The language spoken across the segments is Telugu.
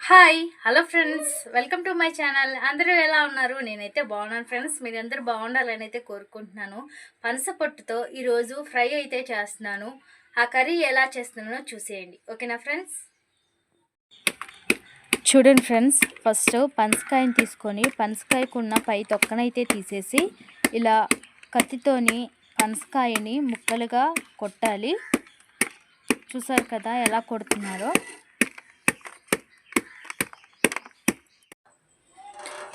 Hi hello friends welcome to my channel అందరూ ఎలా ఉన్నారు? నేనైతే బాగున్నాను ఫ్రెండ్స్ మీరు అందరూ బాగుండాలని అయితే కోరుకుంటున్నాను. పనస పొట్టుతో ఈరోజు ఫ్రై అయితే చేస్తున్నాను. ఆ కర్రీ ఎలా చేస్తున్నానో చూసేయండి. ఓకేనా ఫ్రెండ్స్ చూడండి ఫ్రెండ్స్ ఫస్ట్ పనసకాయని తీసుకొని పనసకాయకున్న పై తొక్కనైతే తీసేసి ఇలా కత్తితోని పనసకాయని ముక్కలుగా కొట్టాలి. చూసారు కదా ఎలా కొడుతున్నారో?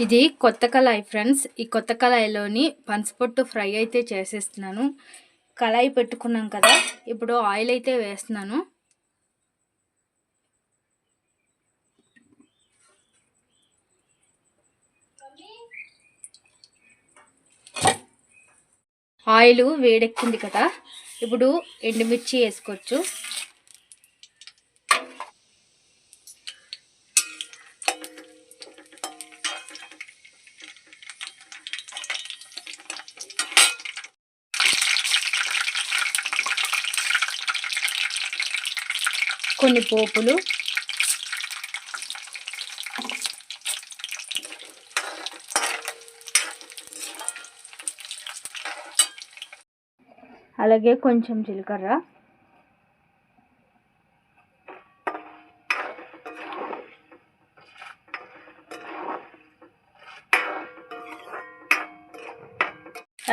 ఇది కొత్త కళాయి ఫ్రెండ్స్. ఈ కొత్త కళాయిలోని పనసపొట్టు ఫ్రై అయితే చేసేస్తున్నాను. కళాయి పెట్టుకున్నాం కదా ఇప్పుడు ఆయిల్ అయితే వేస్తున్నాను. ఆయిల్ వేడెక్కింది కదా ఇప్పుడు ఎండుమిర్చి వేసుకోవచ్చు. కొన్ని పోపులు. అలాగే కొంచెం జీలకర్ర.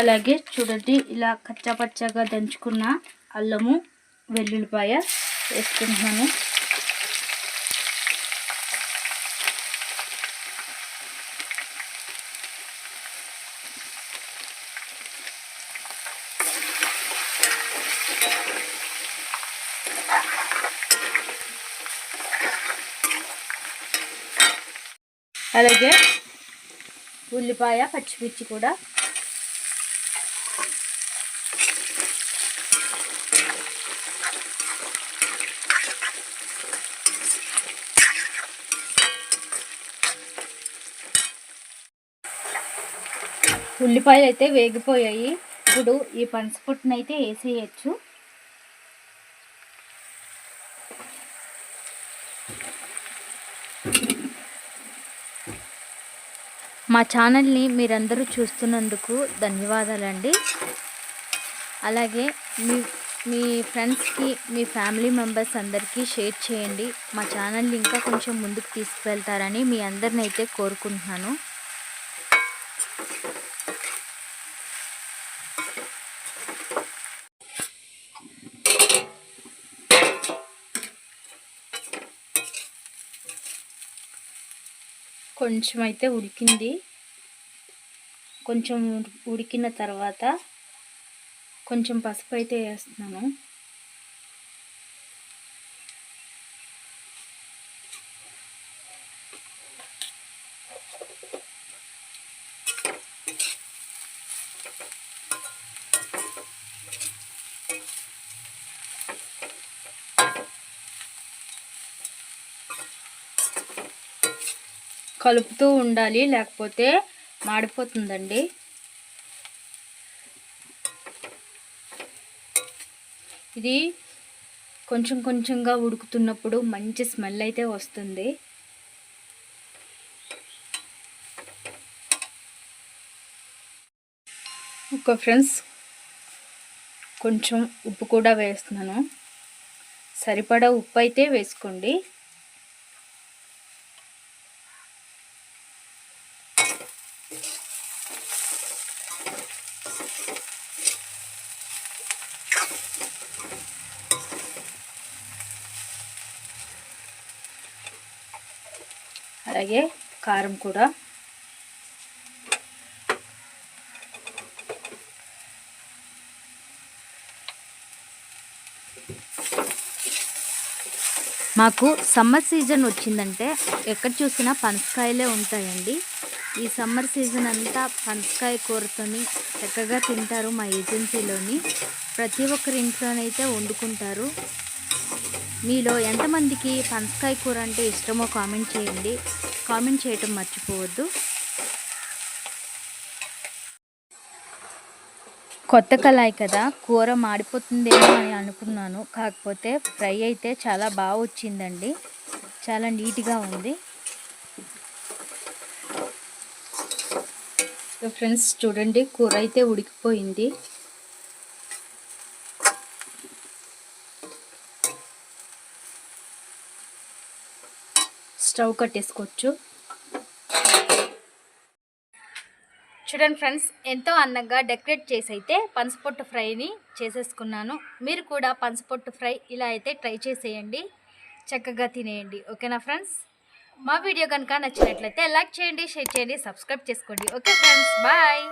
అలాగే చూడండి ఇలా కచ్చాపచ్చాగా దంచుకున్న అల్లము వెల్లుల్లిపాయ వేసుకుంటున్నాను అలాగే ఉల్లిపాయ పచ్చిమిర్చి కూడా ఉల్లిపాయలు అయితే వేగిపోయాయి. ఇప్పుడు ఈ పనసపొట్టును అయితే వేసేయచ్చు. మా ఛానల్ని మీరందరూ చూస్తున్నందుకు ధన్యవాదాలండి. అలాగే మీ మీ ఫ్రెండ్స్కి మీ ఫ్యామిలీ మెంబర్స్ అందరికీ షేర్ చేయండి. మా ఛానల్ని ఇంకా కొంచెం ముందుకు తీసుకువెళ్తారని మీ అందరిని అయితే కోరుకుంటున్నాను. కొంచెం అయితే ఉడికింది. కొంచెం ఉడికిన తర్వాత కొంచెం పసుపు అయితే వేస్తున్నాను. కలుపుతూ ఉండాలి లేకపోతే మాడిపోతుందండి. ఇది కొంచెం కొంచెంగా ఉడుకుతున్నప్పుడు మంచి స్మెల్ అయితే వస్తుంది. ఒక ఫ్రెండ్స్ కొంచెం ఉప్పు కూడా వేస్తున్నాను. సరిపడా ఉప్పు అయితే వేసుకోండి. అలాగే కారం కూడా. మాకు సమ్మర్ సీజన్ వచ్చిందంటే ఎక్కడ చూసినా పనసకాయలే ఉంటాయండి. ఈ సమ్మర్ సీజన్ అంతా పనసకాయ కూరతోని చక్కగా తింటారు మా ఏజెన్సీలోని. ప్రతి ఒక్కరి ఇంట్లోనైతే వండుకుంటారు. మీలో ఎంతమందికి పనసకాయ కూర అంటే ఇష్టమో కామెంట్ చేయండి. కామెంట్ చేయటం మర్చిపోవద్దు. కొత్త కళాయి కదా కూర మాడిపోతుందేమో అని అనుకున్నాను. కాకపోతే ఫ్రై అయితే చాలా బాగా వచ్చిందండి. చాలా నీట్గా ఉంది. సో ఫ్రెండ్స్ చూడండి కూర అయితే ఉడికిపోయింది. స్టవ్ కట్టేసుకోవచ్చు. చూడండి ఫ్రెండ్స్ ఎంతో అందంగా డెకరేట్ చేసి అయితే పనసపొట్టు ఫ్రైని చేసేసుకున్నాను. మీరు కూడా పనసపొట్టు ఫ్రై ఇలా అయితే ట్రై చేసేయండి. చక్కగా తినేయండి. ఓకేనా ఫ్రెండ్స్ మా వీడియో కనుక నచ్చినట్లయితే లైక్ చేయండి షేర్ చేయండి సబ్స్క్రైబ్ చేసుకోండి. Okay friends bye.